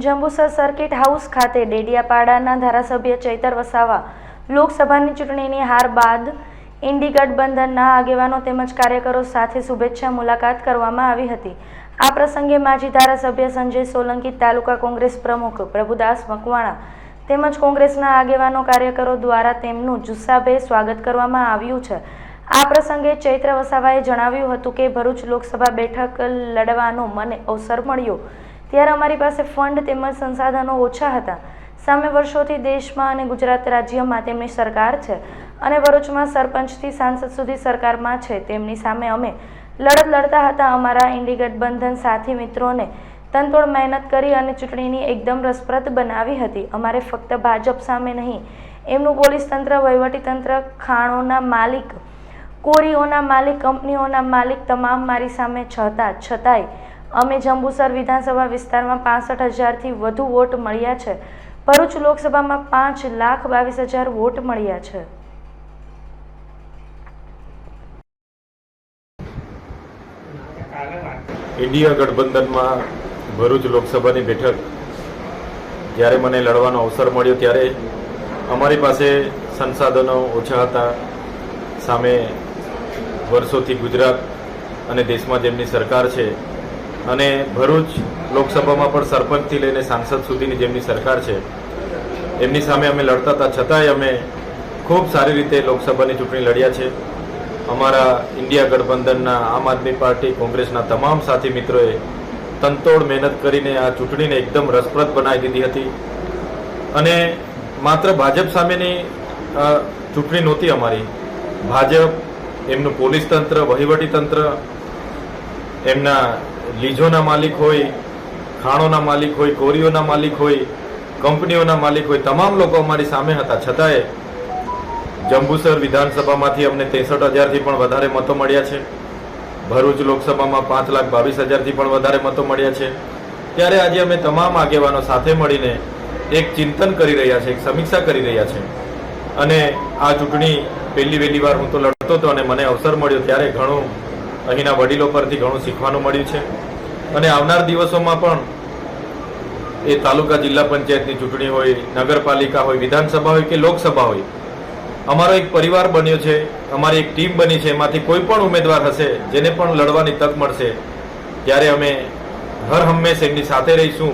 Jambusar circuit house ખાતે ડેડિયાપાડાના ધારાસભ્ય ચૈતર વસાવા લોકસભાની ચૂંટણીની હાર બાદ ઇન્ડી ગઠબંધનના આગેવાનો તેમજ કાર્યકરો સાથે શુભેચ્છા મુલાકાત કરવામાં આવી હતી. આ પ્રસંગે માજી ધારાસભ્ય સંજય સોલંકી, તાલુકા કોંગ્રેસ પ્રમુખ પ્રભુદાસ મકવાણા તેમજ કોંગ્રેસના આગેવાનો કાર્યકરો દ્વારા તેમનું જુસ્સાભેર સ્વાગત કરવામાં આવ્યું છે. આ પ્રસંગે ચૈત્ર વસાવાએ જણાવ્યું હતું કે ભરૂચ લોકસભા બેઠક લડવાનો મને અવસર મળ્યો. ત્યારે અમારી પાસે ફંડ તેમજ સંસાધનો ઓછા હતા. સામે વર્ષોથી દેશમાં અને ગુજરાત રાજ્યમાં તેમની સરકાર છે અને ભરૂચમાં સરપંચથી સાંસદ સુધી સરકારમાં છે. તેમની સામે અમે લડત લડતા હતા. અમારા ઇન્ડી ગઠબંધન સાથી મિત્રોને તનતોડ મહેનત કરી અને ચૂંટણીની એકદમ રસપ્રદ બનાવી હતી. અમારે ફક્ત ભાજપ સામે નહીં, એમનું પોલીસ તંત્ર, વહીવટી તંત્ર, ખાણોના માલિક, કોરીઓના માલિક, કંપનીઓના માલિક તમામ મારી સામે છતાં, છતાંય અમે જંબુસર વિધાનસભા વિસ્તારમાં પાસઠ હજારથી વધુ વોટ મળ્યા છે. ભરૂચ લોકસભામાં પાંચ લાખ બાવીસ હજાર વોટ મળ્યા છે. ઇન્ડિયા ગઠબંધનમાં ભરૂચ લોકસભાની બેઠક જ્યારે મને લડવાનો અવસર મળ્યો ત્યારે અમારી પાસે સંસાધનો ઓછા હતા. સામે વર્ષોથી ગુજરાત અને દેશમાં જેમની સરકાર છે અને ભરૂચ લોકસભામાં પણ સરપંચથી લઈને સાંસદ સુધીની જેમની સરકાર છે, એમની સામે અમે લડતા હતા. છતાંય અમે ખૂબ સારી રીતે લોકસભાની ચૂંટણી લડ્યા છે. અમારા ઇન્ડિયા ગઠબંધનના આમ આદમી પાર્ટી કોંગ્રેસના તમામ સાથી મિત્રોએ તનતોડ મહેનત કરીને આ ચૂંટણીને એકદમ રસપ્રદ બનાવી દીધી હતી. અને માત્ર ભાજપ સામેની ચૂંટણી નહોતી અમારી. ભાજપ, એમનું પોલીસ તંત્ર, વહીવટી તંત્ર, એમના લીઝોના માલિક હોય, ખાણોના માલિક હોય, કોરીઓના માલિક હોય, કંપનીઓના માલિક હોય, તમામ લોકો અમારી સામે હતા. છતાંય જંબુસર વિધાનસભામાંથી અમને ત્રેસઠ હજારથી પણ વધારે મતો મળ્યા છે. ભરૂચ લોકસભામાં પાંચ લાખ બાવીસ હજારથી પણ વધારે મતો મળ્યા છે. ત્યારે આજે અમે તમામ આગેવાનો સાથે મળીને એક ચિંતન કરી રહ્યા છે, એક સમીક્ષા કરી રહ્યા છે. અને આ ચૂંટણી પહેલી વહેલી વાર હું તો લડતો હતો અને મને અવસર મળ્યો ત્યારે ઘણું અહીંના વડીલો પરથી ઘણું શીખવાનું મળ્યું છે. અને આવનાર દિવસોમાં પણ એ તાલુકા જિલ્લા પંચાયતની ચૂંટણી હોય, નગરપાલિકા હોય, વિધાનસભા હોય કે લોકસભા હોય, અમારો એક પરિવાર બન્યો છે, અમારી એક ટીમ બની છે, એમાંથી કોઈ પણ ઉમેદવાર હશે, જેને પણ લડવાની તક મળશે, ત્યારે અમે હર હંમેશ એમની સાથે રહીશું.